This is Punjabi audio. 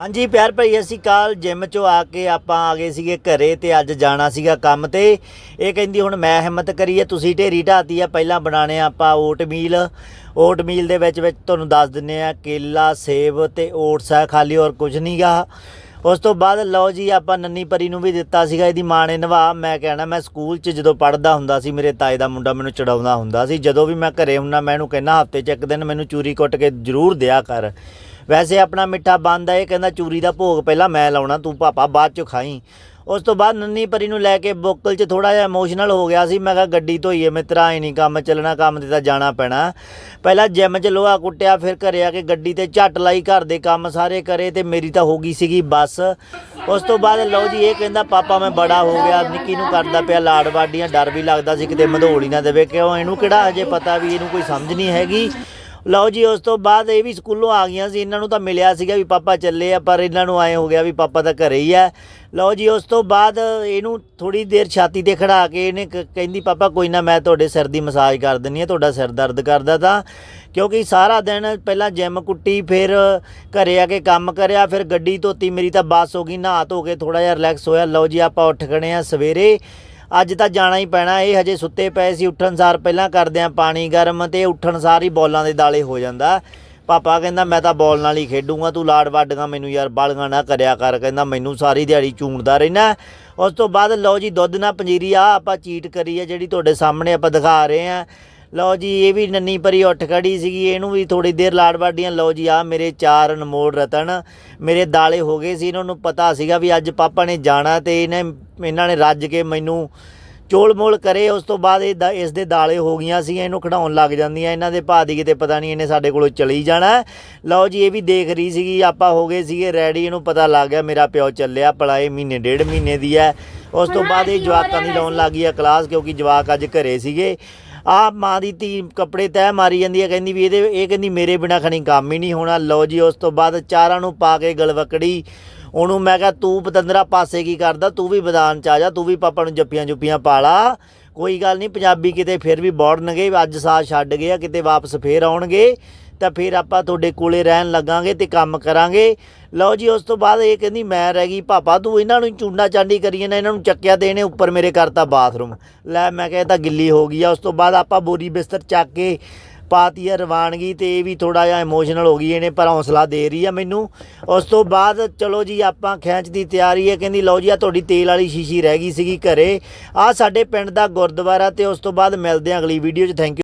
ਹਾਂਜੀ, ਪਿਆਰ ਭਾਈ ਅਸੀਂ ਕੱਲ ਜਿਮ ਚੋਂ ਆ ਕੇ ਆਪਾਂ ਆ ਗਏ ਸੀਗੇ ਘਰੇ ਤੇ ਅੱਜ ਜਾਣਾ ਸੀਗਾ ਕੰਮ ਤੇ। ਇਹ ਕਹਿੰਦੀ, ਹੁਣ ਮੈਂ ਹਿੰਮਤ ਕਰੀਏ, ਤੁਸੀਂ ਢੇਰੀ ਢਾਤੀ ਆ, ਪਹਿਲਾਂ ਬਣਾਣੇ ਆਪਾਂ ਓਟ ਮੀਲ ਓਟ ਮੀਲ ਦੇ ਵਿੱਚ ਵਿੱਚ ਤੁਹਾਨੂੰ ਦੱਸ ਦਿੰਨੇ ਆ, ਕੇਲਾ, ਸੇਬ ਤੇ ਓਟਸ ਆ, ਖਾਲੀ ਹੋਰ ਕੁਝ ਨਹੀਂਗਾ ਉਸ ਤੋਂ ਬਾਅਦ ਲਓ ਜੀ, ਆਪਾਂ ਨੰਨੀ ਪਰੀ ਨੂੰ ਵੀ ਦਿੱਤਾ ਸੀਗਾ, ਇਹਦੀ ਮਾਂ ਨੇ ਨਵਾ। ਮੈਂ ਕਹਿਣਾ, ਮੈਂ ਸਕੂਲ 'ਚ ਜਦੋਂ ਪੜਦਾ ਹੁੰਦਾ ਸੀ, ਮੇਰੇ ਤਾਏ ਦਾ ਮੁੰਡਾ ਮੈਨੂੰ ਚੜਾਉਂਦਾ ਹੁੰਦਾ ਸੀ। ਜਦੋਂ ਵੀ ਮੈਂ ਘਰੇ ਹੁੰਨਾ, ਮੈਂ ਇਹਨੂੰ ਕਹਿੰਦਾ, ਹਫ਼ਤੇ 'ਚ ਇੱਕ ਦਿਨ ਮੈਨੂੰ ਚੂਰੀ ਕੁੱਟ ਕੇ ਜ਼ਰੂਰ ਦਿਆ ਕਰ। ਵੈਸੇ ਆਪਣਾ ਮਿੱਠਾ ਬੰਦ ਹੈ ਇਹ ਕਹਿੰਦਾ ਚੂਰੀ ਦਾ ਭੋਗ ਪਹਿਲਾਂ ਮੈਂ ਲਾਉਣਾ, ਤੂੰ ਪਾਪਾ ਬਾਅਦ 'ਚ ਖਾਈ। ਉਸ ਤੋਂ ਬਾਅਦ ਨੰਨੀ ਪਰੀ ਨੂੰ ਲੈ ਕੇ ਬੋਕਲ 'ਚ ਥੋੜਾ ਜਿਹਾ ਇਮੋਸ਼ਨਲ ਹੋ ਗਿਆ ਸੀ, ਮੈਂ ਕਿਹਾ ਗੱਡੀ ਧੋਈਏ ਮਿੱਤਰਾ ਐ ਨਹੀਂ ਕੰਮ ਚੱਲਣਾ, ਕੰਮ ਤੇ ਤਾਂ ਜਾਣਾ ਪੈਣਾ। ਪਹਿਲਾਂ ਜਿਮ 'ਚ ਲੋਹਾ ਕੁੱਟਿਆ, ਫਿਰ ਘਰੇ ਆ ਕੇ ਗੱਡੀ ਤੇ ਝੱਟ ਲਾਈ, ਘਰ ਦੇ ਕੰਮ ਸਾਰੇ ਕਰੇ ਤੇ ਮੇਰੀ ਤਾਂ ਹੋ ਗਈ ਸੀਗੀ ਬੱਸ। ਉਸ ਤੋਂ ਬਾਅਦ ਲਓ ਜੀ, ਇਹ ਕਹਿੰਦਾ ਪਾਪਾ ਮੈਂ ਬੜਾ ਹੋ ਗਿਆ, ਨਿੱਕੀ ਨੂੰ ਕਰਦਾ ਪਿਆ ਲਾੜ ਵਾਡੀਆਂ ਡਰ ਵੀ ਲੱਗਦਾ ਸੀ ਕਿਤੇ ਮਧੋੜੀ ਨਾ ਦੇਵੇ, ਕਿਉਂ? ਇਹਨੂੰ ਕਿਹੜਾ ਹਜੇ ਪਤਾ ਵੀ ਇਹਨੂੰ ਕੋਈ ਸਮਝ ਨਹੀਂ ਹੈਗੀ। ਲਓ ਜੀ, ਉਸ ਤੋਂ ਬਾਅਦ ਇਹ ਵੀ ਸਕੂਲੋਂ ਆ ਗਈਆਂ ਸੀ, ਇਹਨਾਂ ਨੂੰ ਤਾਂ ਮਿਲਿਆ ਸੀਗਾ ਵੀ ਪਾਪਾ ਚੱਲੇ ਆ, ਪਰ ਇਹਨਾਂ ਨੂੰ ਆਏ ਹੋ ਗਿਆ ਵੀ ਪਾਪਾ ਤਾਂ ਘਰੇ ਹੀ ਆ। ਲਓ ਜੀ, ਉਸ ਤੋਂ ਬਾਅਦ ਇਹਨੂੰ ਥੋੜੀ ਦੇਰ ਛਾਤੀ ਤੇ ਖੜਾ ਕੇ ਇਹਨੇ ਕ- ਕਹਿੰਦੀ, ਪਾਪਾ, ਕੋਈ ਨਾ, ਮੈਂ ਤੁਹਾਡੇ ਸਿਰ ਦੀ ਮਸਾਜ ਕਰ ਦਿੰਨੀ ਆ ਤੁਹਾਡਾ ਸਿਰ ਦਰਦ ਕਰਦਾ ਤਾਂ। ਕਿਉਂਕਿ ਸਾਰਾ ਦਿਨ ਪਹਿਲਾਂ ਜਿਮ ਕੁੱਟੀ, ਫਿਰ ਘਰੇ ਆ ਕੇ ਕੰਮ ਕਰਿਆ, ਫਿਰ ਗੱਡੀ ਧੋਤੀ, ਮੇਰੀ ਤਾਂ ਬੱਸ ਹੋ ਗਈ, ਨਹਾ ਧੋ ਕੇ ਥੋੜਾ ਜਿਹਾ ਰਿਲੈਕਸ ਹੋਇਆ। ਲਓ ਜੀ, ਆਪਾਂ ਉੱਠ ਖੜੇ ਆ ਸਵੇਰੇ। ਅੱਜ ਤਾਂ ਜਾਣਾ ਹੀ ਪੈਣਾ, ਇਹ ਹਜੇ ਸੁੱਤੇ ਪਏ ਸੀ, ਉੱਠਣ ਸਾਰ ਪਹਿਲਾਂ ਕਰਦੇ ਆ ਪਾਣੀ ਗਰਮ ਤੇ ਉੱਠਣ ਸਾਰ ਹੀ ਬੋਲਾਂ ਦੇ ਦਾਲੇ ਹੋ ਜਾਂਦਾ। ਪਾਪਾ ਕਹਿੰਦਾ, ਮੈਂ ਤਾਂ ਬੋਲ ਨਾਲ ਹੀ ਖੇਡੂੰਗਾ, ਤੂੰ ਲਾੜ ਵੱਡਗਾ ਮੈਨੂੰ ਯਾਰ ਬਾਲੀਆਂ ਨਾ ਕਰਿਆ ਕਰ। ਕਹਿੰਦਾ, ਮੈਨੂੰ ਸਾਰੀ ਦਿਹਾੜੀ ਚੂੰਡਦਾ ਰਹਿਣਾ ਉਸ ਤੋਂ ਬਾਅਦ ਲਓ ਜੀ, ਦੁੱਧ ਨਾਲ ਪੰਜੀਰੀ ਆ, ਆਪਾਂ ਚੀਟ ਕਰੀ ਆ ਜਿਹੜੀ ਤੁਹਾਡੇ ਸਾਹਮਣੇ ਆਪਾਂ ਦਿਖਾ ਰਹੇ ਆ। ਲਓ ਜੀ ਇਹ ਵੀ ਨੰਨੀ ਪਰੀ ਉੱਠ ਖੜੀ ਸੀਗੀ ਇਹਨੂੰ ਵੀ ਥੋੜੀ ਦੇਰ ਲਾੜ ਵਾਡੀਆਂ ਲਓ ਜੀ ਆ ਮੇਰੇ ਚਾਰ ਅਨਮੋਲ ਰਤਨ ਮੇਰੇ ਦਾਲੇ ਹੋ ਗਏ ਸੀ ਇਹਨਾਂ ਨੂੰ ਪਤਾ ਸੀਗਾ ਵੀ ਅੱਜ ਪਾਪਾ ਨੇ ਜਾਣਾ ਤੇ ਇਹਨੇ ਇਹਨਾਂ ਨੇ ਰੱਜ ਕੇ ਮੈਨੂੰ ਚੋਲ ਮੋਲ ਕਰੇ ਉਸ ਤੋਂ ਬਾਅਦ ਇਹ ਇਸ ਦੇ ਦਾਲੇ ਹੋ ਗਈਆਂ ਸੀ ਇਹਨੂੰ ਖੜਾਉਣ ਲੱਗ ਜਾਂਦੀਆਂ ਇਹਨਾਂ ਦੇ ਭਾ ਦੀ ਕਿਤੇ ਪਤਾ ਨਹੀਂ ਇਹਨੇ ਸਾਡੇ ਕੋਲੋਂ ਚਲੀ ਜਾਣਾ। ਲਓ ਜੀ ਇਹ ਵੀ ਦੇਖ ਰਹੀ ਸੀਗੀ ਆਪਾਂ ਹੋ ਗਏ ਸੀਗੇ ਰੈਡੀ ਇਹਨੂੰ ਪਤਾ ਲੱਗ ਗਿਆ ਮੇਰਾ ਪਿਓ ਚੱਲਿਆ ਇਹ ਮਹੀਨੇ ਡੇਢ ਮਹੀਨੇ ਦੀ ਹੈ। ਉਸ ਤੋਂ ਬਾਅਦ ਇਹ ਜਵਾਕਾਂ ਦੀ ਲਾਉਣ ਲੱਗ ਗਈ ਆ ਕਲਾਸ ਕਿਉਂਕਿ ਜਵਾਕ ਅੱਜ ਘਰੇ ਸੀਗੇ। ਆ ਮਾਂ ਦੀ ਧੀ ਕੱਪੜੇ ਤਹਿ ਮਾਰੀ ਜਾਂਦੀ ਹੈ, ਕਹਿੰਦੀ ਵੀ ਇਹਦੇ, ਇਹ ਕਹਿੰਦੀ ਮੇਰੇ ਬਿਨਾ ਖਣੀ ਕੰਮ ਹੀ ਨਹੀਂ ਹੋਣਾ। ਲਓ ਜੀ, ਉਸ ਤੋਂ ਬਾਅਦ ਚਾਰਾਂ ਨੂੰ ਪਾ ਕੇ ਗਲਵਕੜੀ ਉਹਨੂੰ ਮੈਂ ਕਿਹਾ, ਤੂੰ ਪਤੰਦਰਾ ਪਾਸੇ ਕੀ ਕਰਦਾ? ਤੂੰ ਵੀ ਮੈਦਾਨ ਚ ਆ ਜਾ, ਤੂੰ ਵੀ ਪਾਪਾ ਨੂੰ ਜੱਪੀਆਂ ਜੁੱਪੀਆਂ ਪਾ ਲਾ। ਕੋਈ ਗੱਲ ਨਹੀਂ, ਪੰਜਾਬੀ ਕਿਤੇ ਫਿਰ ਵੀ ਬੋੜਨਗੇ, ਅੱਜ ਸਾਥ ਛੱਡ ਗਏ ਆ, ਕਿਤੇ ਵਾਪਸ ਫੇਰ ਆਉਣਗੇ। ਤਾਂ ਫਿਰ ਆਪਾਂ ਤੁਹਾਡੇ ਕੋਲੇ ਰਹਿਣ ਲੱਗਾਂਗੇ ਤੇ ਕੰਮ ਕਰਾਂਗੇ। ਲਓ ਜੀ, ਉਸ ਤੋਂ ਬਾਅਦ ਇਹ ਕਹਿੰਦੀ, ਮੈਂ ਰਹਿ ਗਈ। ਪਾਪਾ, ਤੂੰ ਇਹਨਾਂ ਨੂੰ ਚੂੰਡਾ ਚਾਂਡੀ ਕਰੀਏ ਜਾਂਦਾ ਇਹਨਾਂ ਨੂੰ ਚੱਕਿਆ ਤੇ ਇਹਨੇ ਉੱਪਰ ਮੇਰੇ ਕਰਤਾ ਬਾਥਰੂਮ ਲੈ, ਮੈਂ ਕਿਹਾ ਇਹ ਤਾਂ ਗਿੱਲੀ ਹੋ ਗਈ ਆ। ਉਸ ਤੋਂ ਬਾਅਦ ਆਪਾਂ ਬੋਰੀ ਬਿਸਤਰ ਚੱਕ ਕੇ ਪਾਤੀ ਆ ਰਵਾਨਗੀ ਤੇ ਇਹ ਵੀ ਥੋੜਾ ਜਿਹਾ ਇਮੋਸ਼ਨਲ ਹੋ ਗਈ, ਇਹਨੇ ਪਰ ਹੌਸਲਾ ਦੇ ਰਹੀ ਆ ਮੈਨੂੰ। ਉਸ ਤੋਂ ਬਾਅਦ ਚਲੋ ਜੀ, ਆਪਾਂ ਖੈਂਚ ਦੀ ਤਿਆਰੀ ਹੈ ਕਹਿੰਦੀ, ਲਓ ਜੀ ਆ ਤੁਹਾਡੀ ਤੇਲ ਵਾਲੀ ਸ਼ੀਸ਼ੀ ਰਹਿ ਗਈ ਸੀਗੀ ਘਰੇ। ਆ ਸਾਡੇ ਪਿੰਡ ਦਾ ਗੁਰਦੁਆਰਾ ਤੇ ਉਸ ਤੋਂ ਬਾਅਦ ਮਿਲਦੇ ਆ ਅਗਲੀ ਵੀਡੀਓ 'ਚ। Thank you